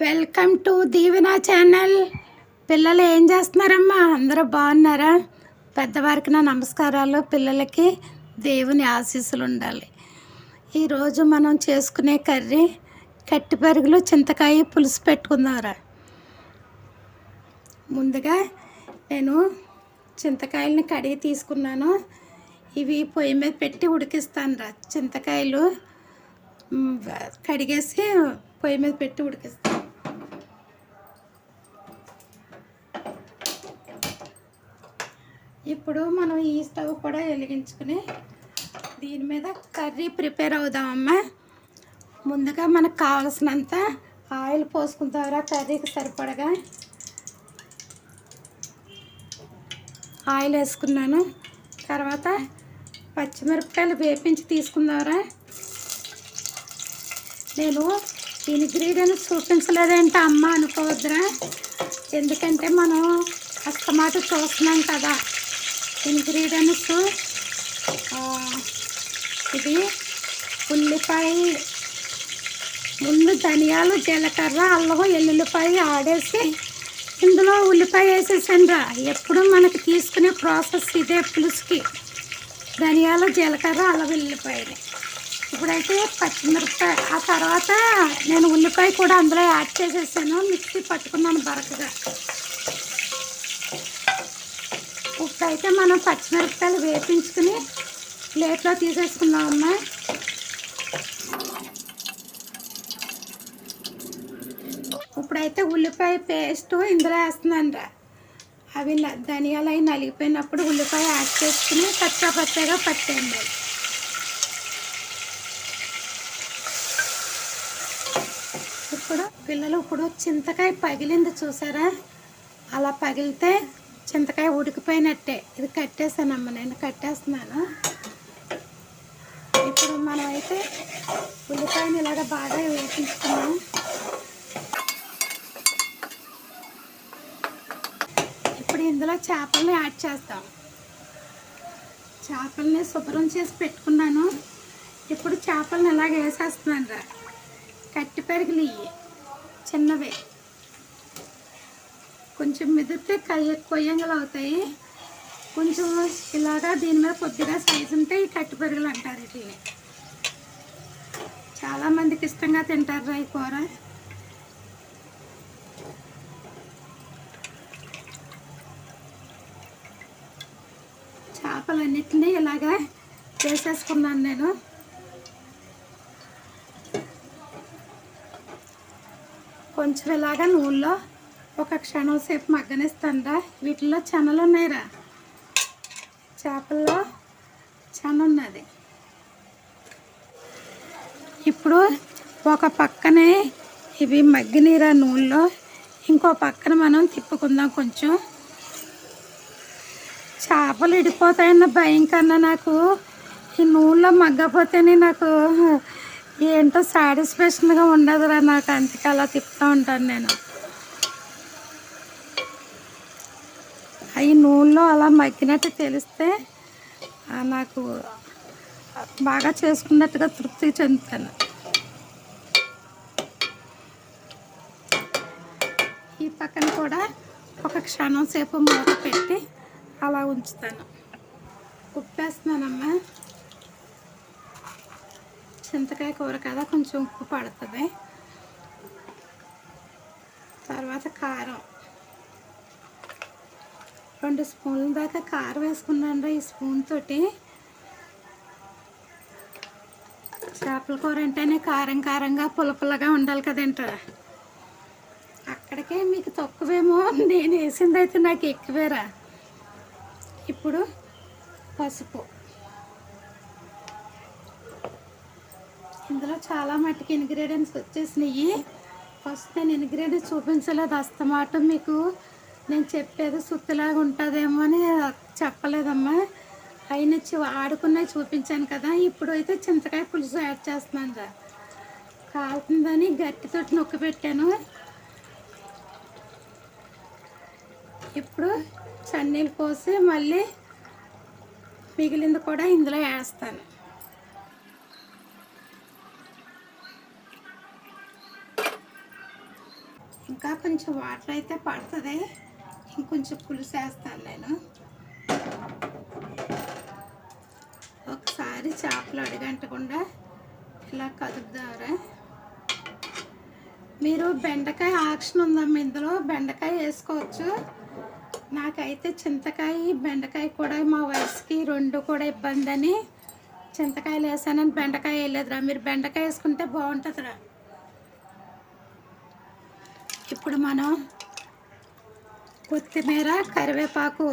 Welcome to Deevena channel. పిల్లలు ఏం చేస్తున్నారమ్మా? అందరూ బాగున్నారా? పెద్దవారికి నా నమస్కారాలు. పిల్లలకి దేవుని ఆశీస్సులు ఉండాలి. ఈరోజు మనం చేసుకునే కర్రీ కట్టి పెరుగులు చింతకాయ పులుసు పెట్టుకుందాంరా. ముందుగా నేను చింతకాయలని కడిగి తీసుకున్నాను. ఇవి పొయ్యి మీద పెట్టి ఉడికిస్తాను రా చింతకాయలు కడిగేసి పొయ్యి మీద పెట్టి ఉడికిస్తాను. ఇప్పుడు మనం ఈ స్టవ్ కూడా వెలిగించుకుని దీని మీద కర్రీ ప్రిపేర్ అవుదామమ్మా ముందుగా మనకు కావలసినంత ఆయిల్ పోసుకుంటారా కర్రీకి సరిపడగా ఆయిల్ వేసుకున్నాను. తర్వాత పచ్చిమిరపకాయలు వేపించి తీసుకుందారా. నేను ఇంగ్రీడియంట్స్ చూపించలేదేంటి అమ్మ అనుకోవద్దురా. ఎందుకంటే మనం అస్తమాట చూస్తున్నాం కదా. ఇంగ్రీడియంట్స్ ఇది ఉల్లిపాయ ముందు ధనియాలు జీలకర్ర అల్లం ఎల్లుల్లిపాయ ఆడేసి ఇందులో ఉల్లిపాయ వేసేసండ్రా ఎప్పుడు మనకి తీసుకునే ప్రాసెస్ ఇదే పులుసుకి. ధనియాలు జీలకర్ర అల్లం వెల్లుల్లిపాయలు ఇప్పుడైతే పచ్చిమిరపకాయ ఆ తర్వాత నేను ఉల్లిపాయ కూడా అందులో యాడ్ చేసేసాను మిక్సీ పట్టుకున్నాను బరకగా. ఇప్పుడైతే మనం పచ్చిమిరపకాయలు వేపించుకుని ప్లేట్లో తీసేసుకుందామమ్మా ఇప్పుడైతే ఉల్లిపాయ పేస్ట్ ఇందులో వేస్తున్నాను అవి ధనియాలు అవి నలిగిపోయినప్పుడు ఉల్లిపాయ యాడ్ చేసుకుని పచ్చ పచ్చగా పట్టేయండి. ఇప్పుడు పిల్లలు ఇప్పుడు చింతకాయ పగిలింది చూసారా? అలా పగిలితే చింతకాయ ఉడికిపోయినట్టే. ఇది కట్టేసానమ్మ నేను కట్టేస్తున్నాను. ఇప్పుడు మనం అయితే ఉల్లిపాయని ఇలాగ బాగా వేపించుకున్నాం ఇప్పుడు ఇందులో చేపల్ని యాడ్ చేస్తాం. చేపల్ని శుభ్రం చేసి పెట్టుకున్నాను. ఇప్పుడు చేపలను ఇలాగ వేసేస్తున్నాను రా. కట్టి పెరుగులు ఇవి కొంచెం మెదిపితే కయ్య కొయ్యంగలు అవుతాయి. కొంచెం ఇలాగా దీని మీద కొద్దిగా సైజు ఉంటే ఈ కట్టి పెరుగులు అంటారు వీటిని చాలామందికి ఇష్టంగా తింటారు రా ఈ కూర. చేపలన్నిటినీ ఇలాగా చేసేసుకున్నాను నేను. కొంచెం ఇలాగా నూనెలో ఒక క్షణం సేపు మగ్గనిస్తానురా. వీటిలో చెనలు ఉన్నాయిరా చేపల్లో చెన ఉన్నది ఇప్పుడు ఒక పక్కనే ఇవి మగ్గినీరా నూనెలో. ఇంకో పక్కన మనం తిప్పుకుందాం కొంచెం. చేపలు ఇడిపోతాయన్న భయం కన్నా నాకు ఈ నూనెలో మగ్గపోతేనే నాకు ఏంటో సాటిస్ఫాక్షన్గా ఉండదురా నాకు. అందుకే అలా తిప్పుతూ ఉంటాను నేను. అవి నూనెలో అలా మగ్గినట్టు తెలిస్తే నాకు బాగా చేసుకున్నట్టుగా తృప్తి చెందుతాను. ఈ పక్కన కూడా ఒక క్షణం సేపు మూత పెట్టి అలా ఉంచుతాను. ఉప్పేస్తున్నానమ్మా. చింతకాయ కూర కదా కొంచెం ఉప్పు పడుతుంది. తర్వాత కారం. రెండు స్పూన్ల దాకా కారం వేసుకున్నాను ఈ స్పూన్ తోటి. చేపల కూర అంటేనే కారం కారంగా పులపులగా ఉండాలి కదంటారా అక్కడికే మీకు తక్కువేమో నేను వేసింది అయితే నాకు ఎక్కువేరా. ఇప్పుడు పసుపు. ఇందులో చాలా మట్టుకు ఇంగ్రీడియంట్స్ వచ్చేసినాయి. ఫస్ట్ నేను ఇంగ్రీడియంట్స్ చూపించలేదు. అస్తమాట మీకు నేను చెప్పేది సుత్తిలాగా ఉంటుందేమో అని చెప్పలేదమ్మా. అయిన ఆడుకున్నవి చూపించాను కదా ఇప్పుడు అయితే చింతకాయ పులుసు యాడ్ చేస్తున్నాను రా. కాలుతుందని గట్టితోటి నొక్కి పెట్టాను. ఇప్పుడు చన్నీళ్ళు పోసి మళ్ళీ మిగిలింది కూడా ఇందులో వేస్తాను. ఇంకా కొంచెం వాటర్ అయితే పడుతుంది. ఇంకొంచెం పులుసు వేస్తాను నేను. ఒకసారి చేపలు అడిగంటకుండా ఇలా కదుపుదారా. మీరు బెండకాయ ఆక్షన్ ఉందమ్మా ఇందులో. బెండకాయ వేసుకోవచ్చు. నాకైతే చింతకాయ బెండకాయ కూడా మా వయసుకి రెండు కూడా ఇబ్బంది అని చింతకాయలు వేసానని బెండకాయ వేయలేదురా. మీరు బెండకాయ వేసుకుంటే బాగుంటుందిరా. ఇప్పుడు మనం కొత్తిమీర కరివేపాకు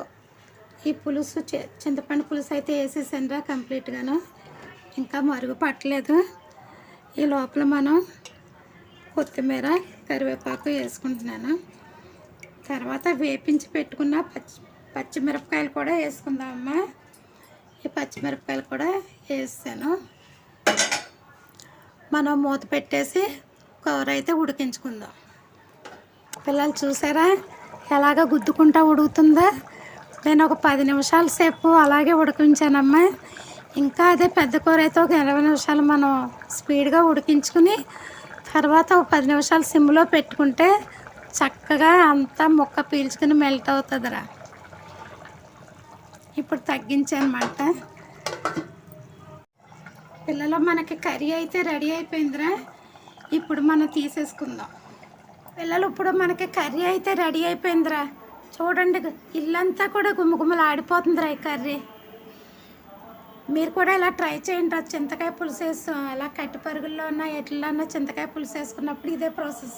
ఈ పులుసు చింతపండు పులుసు అయితే వేసేసానురా కంప్లీట్గాను. ఇంకా మరుగు పట్టలేదు. ఈ లోపల మనం కొత్తిమీర కరివేపాకు వేసుకుంటున్నాను. తర్వాత వేపించి పెట్టుకున్న పచ్చి పచ్చిమిరపకాయలు కూడా వేసుకుందామమ్మా. ఈ పచ్చిమిరపకాయలు కూడా వేసాను. మనం మూత పెట్టేసి కూర అయితే ఉడికించుకుందాం. పిల్లలు చూసారా? ఎలాగ గుద్దుకుంటా ఉడుకుతుందో? నేను ఒక పది నిమిషాల సేపు అలాగే ఉడికించానమ్మా. ఇంకా అదే పెద్ద కూర అయితే ఒక ఇరవై నిమిషాలు మనం స్పీడ్గా ఉడికించుకుని తర్వాత ఒక పది నిమిషాలు సిమ్లో పెట్టుకుంటే చక్కగా అంతా ముక్క పీల్చుకుని మెల్ట్ అవుతుందిరా. ఇప్పుడు తగ్గించానమాట. పిల్లలు మనకి కర్రీ అయితే రెడీ అయిపోయిందిరా. ఇప్పుడు మనం తీసేసుకుందాం. పిల్లలు ఇప్పుడు మనకి కర్రీ అయితే రెడీ అయిపోయిందిరా. చూడండి ఇల్లంతా కూడా గుమ్మగుమ్మలు ఆడిపోతుందిరా ఈ కర్రీ. మీరు కూడా ఇలా ట్రై చేయండి చింతకాయ పులుసు వేసు అలా కట్టి పరుగుల్లో ఉన్న ఎట్లన్నా చింతకాయ పులుసు వేసుకున్నప్పుడు ఇదే ప్రాసెస్.